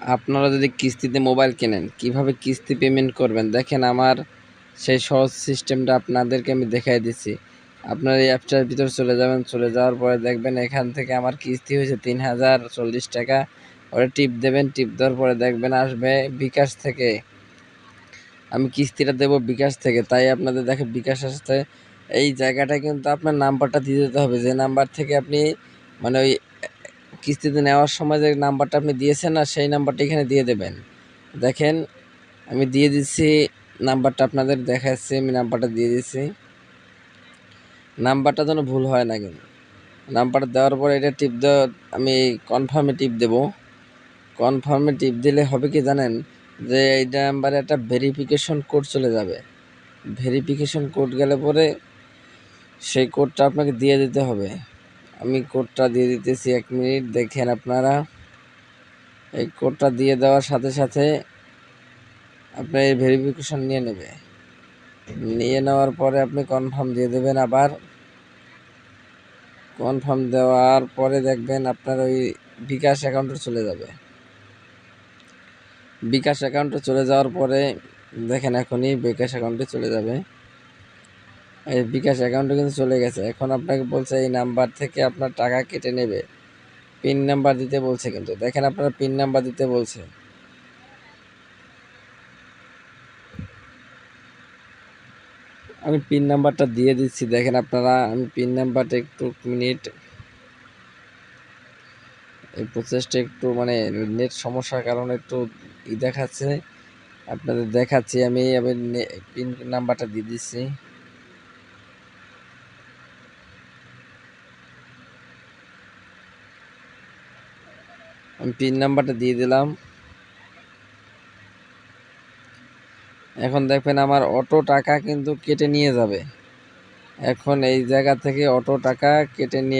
আপনারা যদি কিস্তিতে মোবাইল কেনেন, কীভাবে কিস্তি পেমেন্ট করবেন? দেখেন আমার সেই সহজ সিস্টেমটা আপনাদেরকে আমি দেখাই দিচ্ছি। আপনার এই অ্যাপটার ভিতর চলে যাবেন, চলে যাওয়ার পরে দেখবেন এখান থেকে আমার কিস্তি হয়েছে তিন হাজার চল্লিশ টাকা। ওটা টিপ দেবেন টিপ দেওয়ার পরে দেখবেন আসবে বিকাশ থেকে। আমি কিস্তিটা দেবো বিকাশ থেকে, তাই আপনাদের দেখে বিকাশ আসতে এই জায়গাটায় কিন্তু আপনার নাম্বারটা দিয়ে দিতে হবে। যে নাম্বার থেকে আপনি মানে ওই কিস্তিতে নেওয়ার সময় যে নাম্বারটা আপনি দিয়েছেন না সেই নাম্বারটা এখানে দিয়ে দেবেন। দেখেন, আমি দিয়ে দিচ্ছি, নাম্বারটা আপনাদের দেখাচ্ছি, আমি নাম্বারটা দিয়ে দিচ্ছি। নাম্বারটা যেন ভুল হয় না কিন্তু। নাম্বারটা দেওয়ার পর এটা টিপ দেওয়া, আমি কনফার্মে টিপ দেব। কনফার্মে টিপ দিলে হবে কি জানেন? যে এই নাম্বারে একটা ভেরিফিকেশন কোড চলে যাবে। ভেরিফিকেশন কোড গেলে পরে সেই কোডটা আপনাকে দিয়ে দিতে হবে। আমি কোডটা দিয়ে দিতেছি এক মিনিট, দেখেন আপনারা। এই কোডটা দিয়ে দেওয়ার সাথে সাথে আপনার এই ভেরিফিকেশন নিয়ে নেবে। নিয়ে নেওয়ার পরে আপনি কনফার্ম দিয়ে দেবেন আবার। কনফার্ম দেওয়ার পরে দেখবেন আপনার ওই বিকাশ অ্যাকাউন্টে চলে যাবে। বিকাশ অ্যাকাউন্টে চলে যাওয়ার পরে দেখেন এখনই বিকাশ অ্যাকাউন্টে চলে যাবে। বিকাশ অ্যাকাউন্টে কিন্তু চলে গেছে। এখন আপনাকে বলছে এই নাম্বার থেকে আপনার টাকা কেটে নেবে। পিন নাম্বার দিতে বলছে কিন্তু। দেখেন আপনারা পিন নাম্বার দিতে বলছে। আমি পিন নাম্বারটা দিয়ে দিচ্ছি। দেখেন আপনারা, আমি পিন নাম্বারটা একটু মিনিট। এই প্রসেসটা একটু মানে নেট সমস্যার কারণে একটু ই দেখাচ্ছে। আপনাদের দেখাচ্ছি আমি আমি পিন নাম্বারটা দিয়ে দিচ্ছি। আমি পিন নাম্বারটা দিয়ে দিলাম। এখন দেখবেন আমার অটো টাকা কিন্তু কেটে নিয়ে যাবে। এখন এই জায়গা থেকে অটো টাকা কেটে নিয়ে